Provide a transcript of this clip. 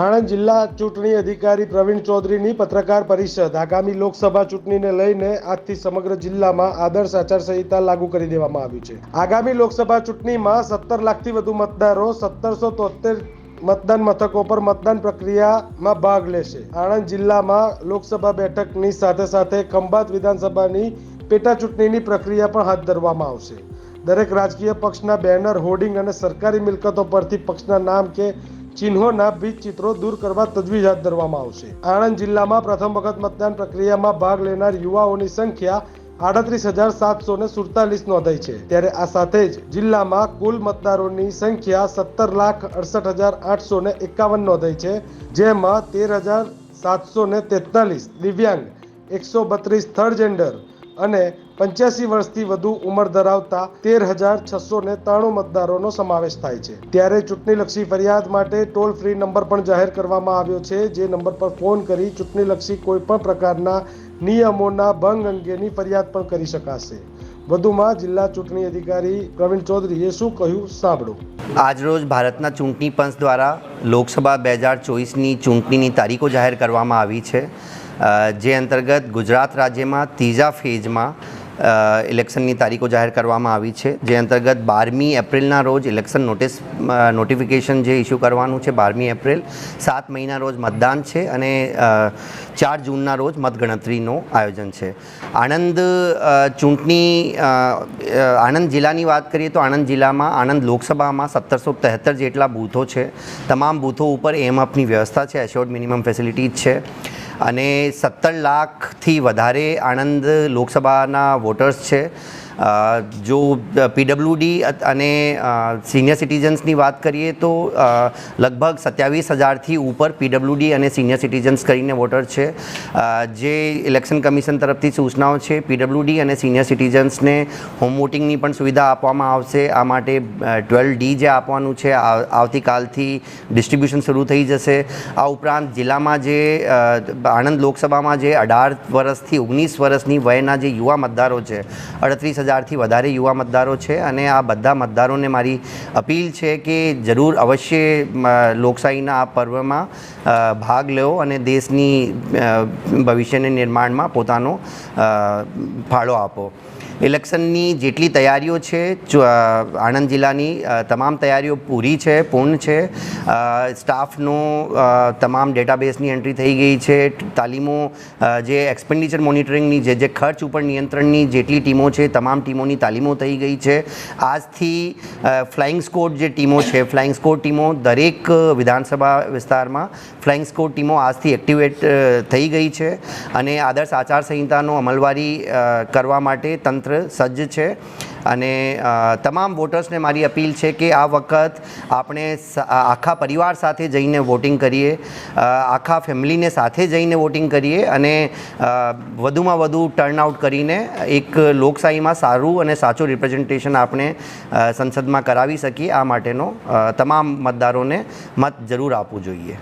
આણંદ જિલ્લા ચૂંટણી અધિકારી પ્રવીણ ચૌધરીની પત્રકાર પરિષદ આગામી લોકસભા ચૂંટણીને લઈને આજથી સમગ્ર જિલ્લામાં આદર્શ આચારસંહિતા લાગુ કરી દેવામાં આવી છે. આગામી લોકસભા ચૂંટણીમાં સત્તર લાખથી વધુ મતદારો સત્તરસો તોતેર મતદાન મથકો પર મતદાન પ્રક્રિયામાં ભાગ લેશે. આણંદ જિલ્લામાં લોકસભા બેઠકની સાથે સાથે ખંભાત વિધાનસભાની પેટા ચૂંટણીની પ્રક્રિયા પણ હાથ ધરવામાં આવશે. દરેક રાજકીય પક્ષના બેનર, હોર્ડિંગ અને સરકારી મિલકતો પરથી પક્ષના નામ કે ચિહ્નોના બીજ ચિત્રો દૂર કરવા તજવીજ હાથ ધરવામાં આવશે. આણંદ જિલ્લામાં પ્રથમ વખત મતદાન પ્રક્રિયામાં ભાગ લેનાર યુવાઓની સંખ્યા આડત્રીસ હજાર સાતસો ને સુડતાલીસ નોંધાઈ છે. ત્યારે આ સાથે જ જિલ્લામાં કુલ મતદારોની સંખ્યા સત્તર લાખ અડસઠ હજાર આઠસો ને એકાવન નોંધાઈ છે, જેમાં તેર હજાર સાતસો ને તેતાલીસ દિવ્યાંગ, એકસો બત્રીસ થર્ડ જેન્ડર અને પંચ્યાસી વર્ષથી વધુ ઉંમર ધરાવતા તેર હજાર છસો ને ત્રાણું મતદારોનો સમાવેશ થાય છે. ત્યારે ચૂંટણીલક્ષી ફરિયાદ માટે ટોલ ફ્રી નંબર પણ જાહેર કરવામાં આવ્યો છે. જે નંબર પર ફોન કરી ચૂંટણીલક્ષી કોઈ પણ પ્રકારના નિયમોના ભંગ અંગેની ફરિયાદ પણ કરી શકાશે. વધુમાં જિલ્લા ચૂંટણી અધિકારી પ્રવીણ ચૌધરીએ શું કહ્યું સાંભળો. આજરોજ ભારતના ચૂંટણી પંચ દ્વારા લોકસભા બે હજાર ચોવીસની ચૂંટણીની તારીખો જાહેર કરવામાં આવી છે. જે અંતર્ગત ગુજરાત રાજ્યમાં ત્રીજા ફેઝમાં ઇલેક્શનની તારીખો જાહેર કરવામાં આવી છે. જે અંતર્ગત બારમી એપ્રિલના રોજ ઇલેક્શન નોટિસ નોટિફિકેશન જે ઇસ્યુ કરવાનું છે બારમી એપ્રિલ, સાત મહિના રોજ મતદાન છે અને ચાર જૂનના રોજ મતગણતરીનું આયોજન છે. આણંદ ચૂંટણી આણંદ જિલ્લાની વાત કરીએ તો આણંદ જિલ્લામાં, આણંદ લોકસભામાં સત્તરસો જેટલા બૂથો છે. તમામ બૂથો ઉપર એમઅપની વ્યવસ્થા છે, એશ્યોર્ડ મિનિમમ ફેસિલિટીઝ છે. અને સત્તર લાખથી વધારે આણંદ લોકસભાના વોટર્સ છે. જો પીડબ્લ્યુડી અને સિનિયર સિટીઝન્સની વાત કરીએ તો લગભગ સત્યાવીસ હજારથી ઉપર પીડબ્લ્યુડી અને સિનિયર સિટીઝન્સ કરીને વોટર છે. જે ઇલેક્શન કમિશન તરફથી સૂચનાઓ છે પીડબ્લ્યુડી અને સિનિયર સિટીઝન્સને હોમ વોટિંગની પણ સુવિધા આપવામાં આવશે. આ માટે ટ્વેલ્વ ડી જે આપવાનું છે આવતીકાલથી ડિસ્ટ્રીબ્યુશન શરૂ થઈ જશે. આ ઉપરાંત જિલ્લામાં જે આણંદ લોકસભામાં જે અઢાર વર્ષથી ઓગણીસ વર્ષની વયના જે યુવા મતદારો છે, અડત્રીસ હજારથી વધારે યુવા મતદારો છે અને આ બધા મતદારોને મારી અપીલ છે કે જરૂર અવશ્ય લોકશાહીના આ પર્વમાં ભાગ લો અને દેશની ભવિષ્યને નિર્માણમાં પોતાનો ફાળો આપો. ઇલેક્શનની જેટલી તૈયારીઓ છે આણંદ જિલ્લાની તમામ તૈયારીઓ પૂરી છે, પૂર્ણ છે સ્ટાફનો તમામ ડેટાબેઝની એન્ટ્રી થઈ ગઈ છે, તાલીમો જે એક્સપેન્ડિચર મોનિટરિંગની, જે જે ખર્ચ ઉપર નિયંત્રણની જેટલી ટીમો છે, તમામ ટીમોની તાલીમો થઈ ગઈ છે. આજથી ફ્લાઇંગ સ્કોડ જે ટીમો છે, ફ્લાઇંગ સ્કોડ ટીમો દરેક વિધાનસભા વિસ્તારમાં ફ્લાઇંગ સ્કોડ ટીમો આજથી એક્ટિવેટ થઈ ગઈ છે. અને આદર્શ આચારસંહિતાનો અમલવારી કરવા માટે તંત્ર સજ્જ છે. અને તમામ વોટર્સને મારી અપીલ છે કે આ વખત આપણે આખા પરિવાર સાથે જઈને વોટિંગ કરીએ. આખા ફેમિલીને સાથે જઈને વોટિંગ કરીએ અને વધુમાં વધુ ટર્નઆઉટ કરીને એક લોકશાહીમાં સારું અને સાચું રિપ્રેઝન્ટેશન આપણે સંસદમાં કરાવી શકીએ. આ માટેનો તમામ મતદારોને મત જરૂર આપવું જોઈએ.